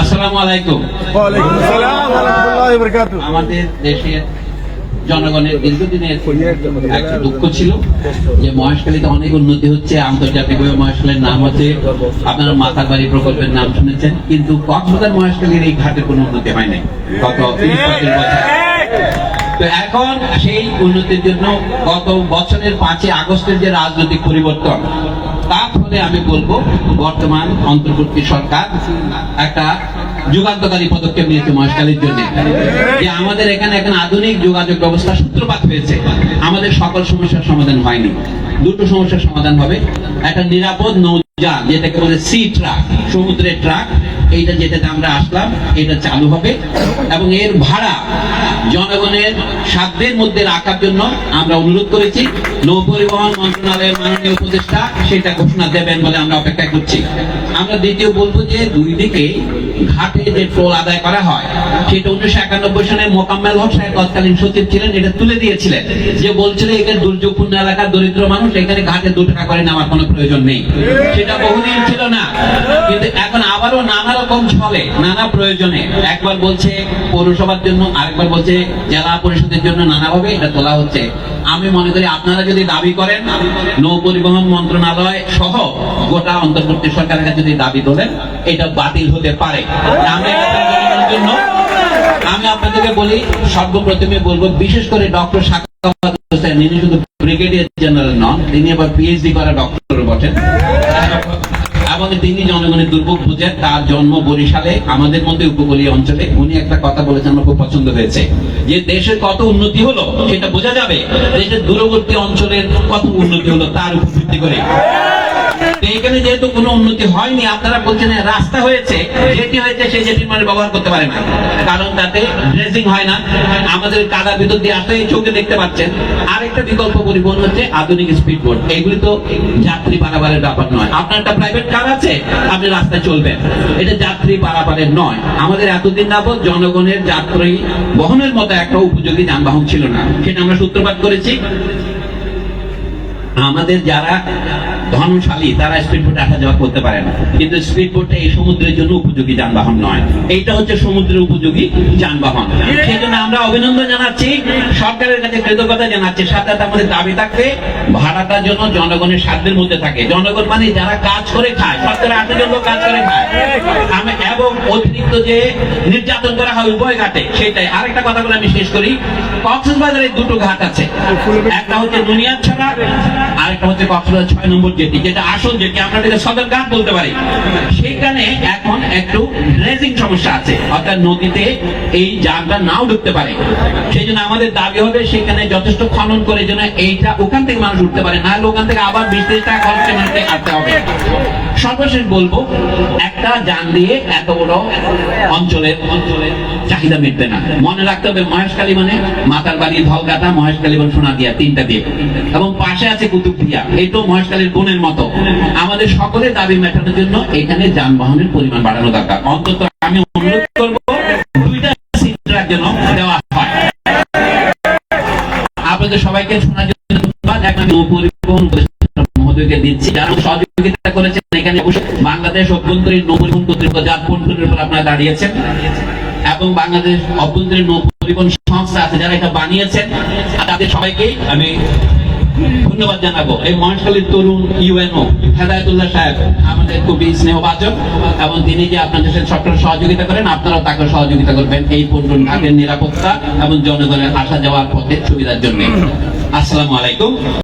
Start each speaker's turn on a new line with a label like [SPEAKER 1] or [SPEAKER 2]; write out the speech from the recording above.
[SPEAKER 1] আসসালামু আলাইকুম।
[SPEAKER 2] ওয়ালাইকুম আসসালাম ওয়া রাহমাতুল্লাহি ওয়া বারাকাতুহু
[SPEAKER 1] আমাদের দেশের জনগণের দীর্ঘদিনের একটা দুঃখ ছিল যে মহেশখালীতে অনেক উন্নতি হচ্ছে আন্তর্জাতিকভাবে মহেশখালীর নাম হচ্ছে আপনারা মাথার বাড়ি প্রকল্পের নাম শুনেছেন কিন্তু কক্সবাজার মহেশখালীর এই ঘাটের কোনো উন্নতি হয় নাই। গত তিরিশ পঁয়ত্রিশ বছর তো এখন সেই উন্নতির জন্য গত বছরের পাঁচই আগস্টের যে রাজনৈতিক পরিবর্তন ফলে আমি বলব বর্তমান অন্তর্বর্তী সরকার একটা যুগান্তকারী পদক্ষেপ নিয়েছে মহেশখালীর জন্য। যে আমাদের এখানে এখন আধুনিক যোগাযোগ ব্যবস্থা সূত্রপাত হয়েছে। আমাদের সকল সমস্যার সমাধান হয়নি। দুটো সমস্যার সমাধান হবে। একটা নিরাপদ নৌযান, যেটাকে বলে সি ট্রাক সমুদ্রের ট্রাক এইটা আমরা আসলাম এটা চালু হবে। এবং এর ভাড়া জনগণের সাধ্যের মধ্যে রাখার জন্য আমরা অনুরোধ করেছি। নৌ পরিবহন মন্ত্রণালয়ের মাননীয় উপদেষ্টা সেটা ঘোষণা দেবেন বলে আমরা অপেক্ষা করছি। আমরা দ্বিতীয় বলব যে দুই দিকে ঘাটে যে টোল আদায় করা হয়, সেটা উনিশশো একানব্বই সালে মোকাম্মেল হক সাহেব তৎকালীন সচিব ছিলেন, এটা তুলে দিয়েছিলেন। যে বলছিল, এখানে দুর্যোগপূর্ণ দরিদ্র মানুষ, এখানে ঘাটে দু টাকা করে কোনো প্রয়োজন নেই। সেটা বহুদিন ছিল না, কিন্তু এখন আবারও নানা রকম ছলে, নানা প্রয়োজনে। একবার বলছে পৌরসভার জন্য, আরেকবার বলছে জেলা পরিষদের জন্য নানাভাবে এটা তোলা হচ্ছে। আমি মনে করি আপনারা যদি দাবি করেন, নৌ পরিবহন মন্ত্রণালয় সহ গোটা অন্তর্বর্তী সরকারের কাছে যদি দাবি তোলেন, এটা বাতিল হতে পারে। আমি আপনাদেরকে বলি, সর্বপ্রথমে বলব, বিশেষ করে ডক্টর সাকাওয়াত ইনি শুধু ব্রিগেডিয়ার জেনারেল নন, তিনি আবার পিএইচডি করা ডক্টর বটেন এবং তিনি জনগণের দুর্ভোগ বুঝেন, তার জন্ম বরিশালে, আমাদের মধ্যে উপকূলীয় অঞ্চলে। উনি একটা কথা বলেছেন, আমার খুব পছন্দ হয়েছে। যে দেশের কত উন্নতি হলো, সেটা বোঝা যাবে। দেশের দূরবর্তী অঞ্চলের কত উন্নতি হলো, তার উপর ভিত্তি করে। এখানে যেহেতু কোনো উন্নতি হয়নি, আপনারা বলছেন রাস্তা হয়েছে, যেটি হয়েছে সেই যেটি মানে ব্যবহার করতে পারে না। কারণ তাতে ড্রেসিং হয় না। আমাদের কাদার ভিতর দিয়ে আসলে এই চোখে দেখতে পাচ্ছেন। আরেকটা বিকল্প পরিবহন হচ্ছে আধুনিক স্পিড বোট এগুলি তো যাত্রী পারাপারের ব্যাপার নয়। আপনার একটা প্রাইভেট কার আছে, আপনি রাস্তায় চলবেন। এটা যাত্রী পারাপারের নয়। আমাদের এতদিন যাবৎ জনগণের যাত্রী বহনের মতো একটা উপযোগী যানবাহন ছিল না। সেটা আমরা সূত্রপাত করেছি। আমাদের যারা ধনশালী, তারা স্পিড বোটে আসা যাওয়া করতে পারে না। কিন্তু স্পিড বোটে এই সমুদ্রের জন্য উপযোগী যানবাহন নয়। এইটা হচ্ছে সমুদ্রের উপযোগী যানবাহন। সেই জন্য আমরা অভিনন্দন জানাচ্ছি, সরকারের কাছে কৃতজ্ঞতা জানাচ্ছি। সাথে সাথে আমাদের দাবি থাকবে ভাড়াটা জন্য জনগণের সাধ্যের মধ্যে থাকে। জনগণ মানে যারা কাজ করে খায়, সরকারের আটে জন লোক কাজ করে খায়। আমি এবং অতিরিক্ত যে নির্যাতন করা হয় উভয় ঘাটে সেটাই আরেকটা কথা বলে আমি শেষ করি। কক্সবাজারে দুটো ঘাট আছে। একটা হচ্ছে দুনিয়াছড়া আরেকটা হচ্ছে কক্সবাজার ছয় নম্বর জেটি যেটা আসল জেটি আমরা যেটা সদর ঘাট বলতে পারি। সেখানে একটু ড্রেজিং সমস্যা আছে। অর্থাৎ নদীতে এই যানটা নাও ঢুকতে পারে। সেই জন্য আমাদের দাবি হবে সেখানে যথেষ্ট খনন করে যেন এইটা ওখান থেকে মানুষ উঠতে পারে। না ওখান থেকে আবার বিশ তিরিশ টাকা খরচ মানুষকে আসতে হবে। সর্বশেষ বলব, একটা যান দিয়ে এত বড় অঞ্চলের অঞ্চলের চাহিদা মিটবে না। মনে রাখতে হবে মহেশখালী মানে মাতার বাড়ি ধলকাতা মহেশখালী এবং সোনাদিয়া, তিনটা দিয়ে। এবং পাশে আছে কুতুবদিয়া। এটাও মহেশখালীর বোনের মতো। আমাদের সকলের দাবি মেটানোর জন্য এখানে যানবাহনের পরিমাণ বাড়ানো দরকার অন্তত আমি অনুরোধ করব, দুইটা সিটার জন্য দেওয়া হয়। আপনাদের সবাইকে শোনার জন্য ধন্যবাদ। এখন আমি নৌপরিবহন মহোদয়কে দিচ্ছি। যারা সহযোগিতা করেছেন, এখানে বাংলাদেশ অভ্যন্তরীণ নৌপরিবহন কর্তৃপক্ষ যার উপর আপনারা দাঁড়িয়েছেন। এবং বাংলাদেশ অভ্যন্তরীণ নৌপরিবহন সংস্থা আছে, যারা এটা বানিয়েছেন, তাদের সবাইকে আমি ধন্যবাদ জানাব। এই মহাশালীর তরুণ ইউএনও হেদায়তুল্লাহ সাহেব, আমাদের খুবই স্নেহবাচক এবং তিনি যে আপনাদের সাথে সবটা সহযোগিতা করেন, আপনারাও তাকে সহযোগিতা করবেন এই পর্যটন ঘাটের নিরাপত্তা এবং জনগণের আসা যাওয়ার পথে সুবিধার জন্য। আসসালামু আলাইকুম।